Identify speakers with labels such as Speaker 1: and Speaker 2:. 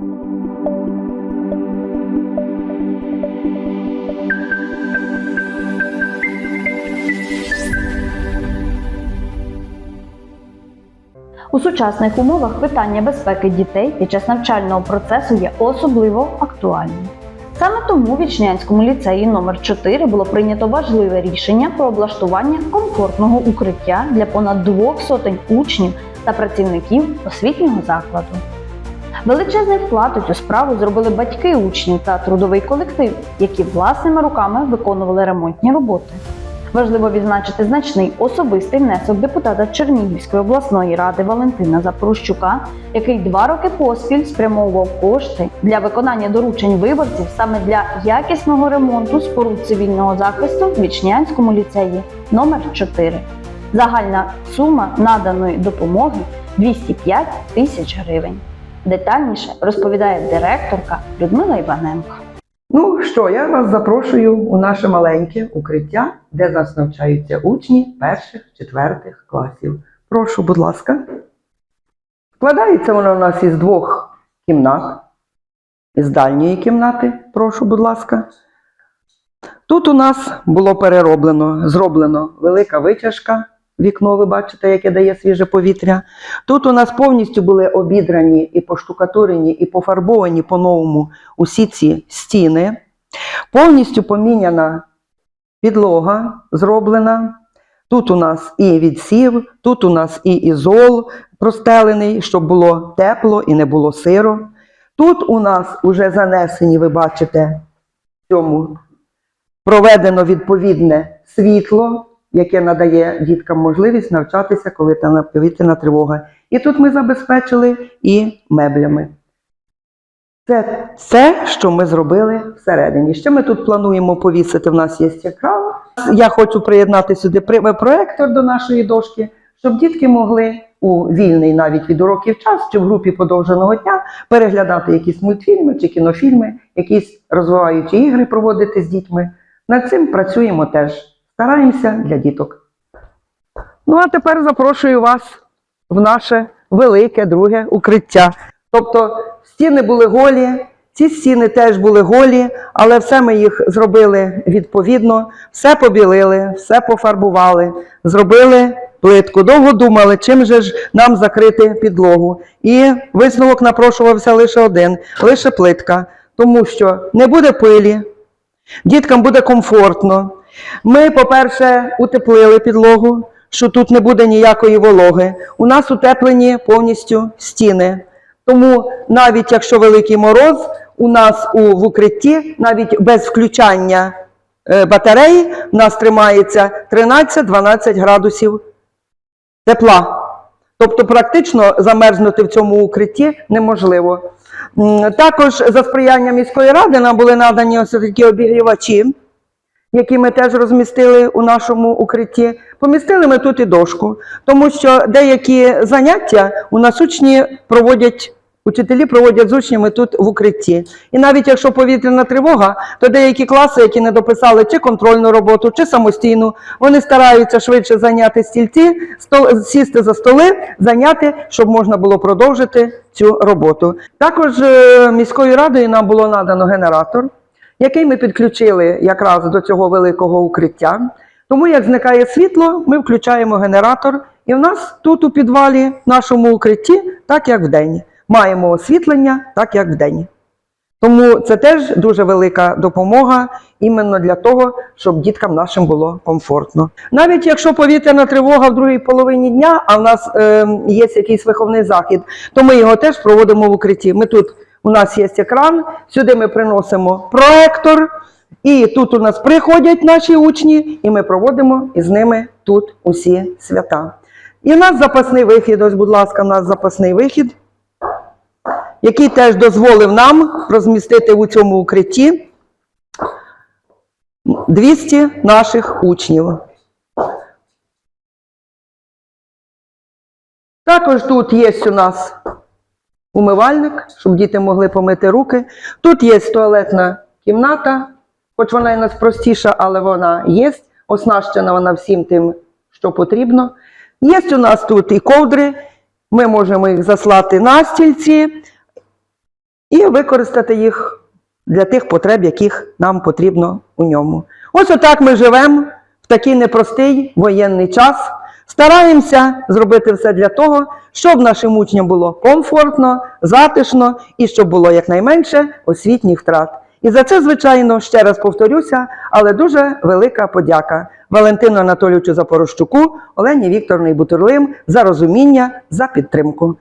Speaker 1: У сучасних умовах питання безпеки дітей під час навчального процесу є особливо актуальним. Саме тому в Вічнянському ліцеї номер 4 було прийнято важливе рішення про облаштування комфортного укриття для понад двох сотень учнів та працівників освітнього закладу. Величезний вклад у цю справу зробили батьки учнів та трудовий колектив, які власними руками виконували ремонтні роботи. Важливо відзначити значний особистий внесок депутата Чернігівської обласної ради Валентина Запорощука, який два роки поспіль спрямовував кошти для виконання доручень виборців саме для якісного ремонту споруд цивільного захисту в Вічнянському ліцеї номер 4 Загальна сума наданої допомоги 205 тисяч гривень. Детальніше розповідає директорка Людмила Іваненко.
Speaker 2: Ну що, я вас запрошую у наше маленьке укриття, де нас навчаються учні перших, четвертих класів. Прошу, будь ласка. Складається воно у нас із двох кімнат, із дальньої кімнати, прошу, будь ласка. Тут у нас було перероблено, зроблено велика витяжка, вікно, ви бачите, яке дає свіже повітря. Тут у нас повністю були обідрані і поштукатурені, і пофарбовані по-новому усі ці стіни. Повністю поміняна підлога зроблена. Тут у нас і відсів, тут у нас і ізол простелений, щоб було тепло і не було сиро. Тут у нас уже занесені, ви бачите, в цьому проведено відповідне світло, яке надає діткам можливість навчатися, коли там повітряна тривога. І тут ми забезпечили і меблями. Це все, що ми зробили всередині. Ще ми тут плануємо повісити. В нас є екран. Я хочу приєднати сюди проектор до нашої дошки, щоб дітки могли у вільний навіть від уроків час чи в групі подовженого дня переглядати якісь мультфільми чи кінофільми, якісь розвиваючі ігри проводити з дітьми. Над цим працюємо теж. Стараємося для діток. Ну а тепер запрошую вас в наше велике друге укриття. Тобто стіни були голі, ці стіни теж були голі, але все ми їх зробили відповідно, все побілили, все пофарбували, зробили плитку. Довго думали, чим же ж нам закрити підлогу. І висновок напрошувався лише один, лише плитка, тому що не буде пилі, діткам буде комфортно. Ми, по-перше, утеплили підлогу, що тут не буде ніякої вологи. У нас утеплені повністю стіни. Тому навіть якщо великий мороз, у нас у, в укритті, навіть без включання е, батареї, у нас тримається 13-12 градусів тепла. Тобто практично замерзнути в цьому укритті неможливо. Також за сприяння міської ради нам були надані ось такі обігрівачі, які ми теж розмістили у нашому укритті. Помістили ми тут і дошку, тому що деякі заняття у нас учні проводять. Учителі проводять з учнями тут в укритті. І навіть якщо повітряна тривога, то деякі класи, які не дописали чи контрольну роботу, чи самостійну, вони стараються швидше зайняти стільці, стол, сісти за столи, зайняти, щоб можна було продовжити цю роботу. Також е, міською радою нам було надано генератор, який ми підключили якраз до цього великого укриття. Тому як зникає світло, ми включаємо генератор, і в нас тут у підвалі, в нашому укритті, так як в день. Маємо освітлення, так як вдень. Тому це теж дуже велика допомога іменно для того, щоб діткам нашим було комфортно. Навіть якщо повітряна тривога в другій половині дня, а в нас е, є якийсь виховний захід, то ми його теж проводимо в укритті. Ми тут у нас є екран, сюди ми приносимо проектор, і тут у нас приходять наші учні, і ми проводимо із ними тут усі свята. І у нас запасний вихід. Ось, будь ласка, у нас запасний вихід який теж дозволив нам розмістити у цьому укритті 200 наших учнів. Також тут є у нас умивальник, щоб діти могли помити руки. Тут є туалетна кімната, хоч вона і нас простіша, але вона є. Оснащена вона всім тим, що потрібно. Є у нас тут і ковдри, ми можемо їх заслати на стільці. І використати їх для тих потреб, яких нам потрібно у ньому. Ось отак ми живемо в такий непростий воєнний час. Стараємося зробити все для того, щоб нашим учням було комфортно, затишно і щоб було якнайменше освітніх втрат. І за це, звичайно, ще раз повторюся, але дуже велика подяка Валентину Анатолійовичу Запорожчуку, Олені Вікторовні Бутурлим за розуміння, за підтримку.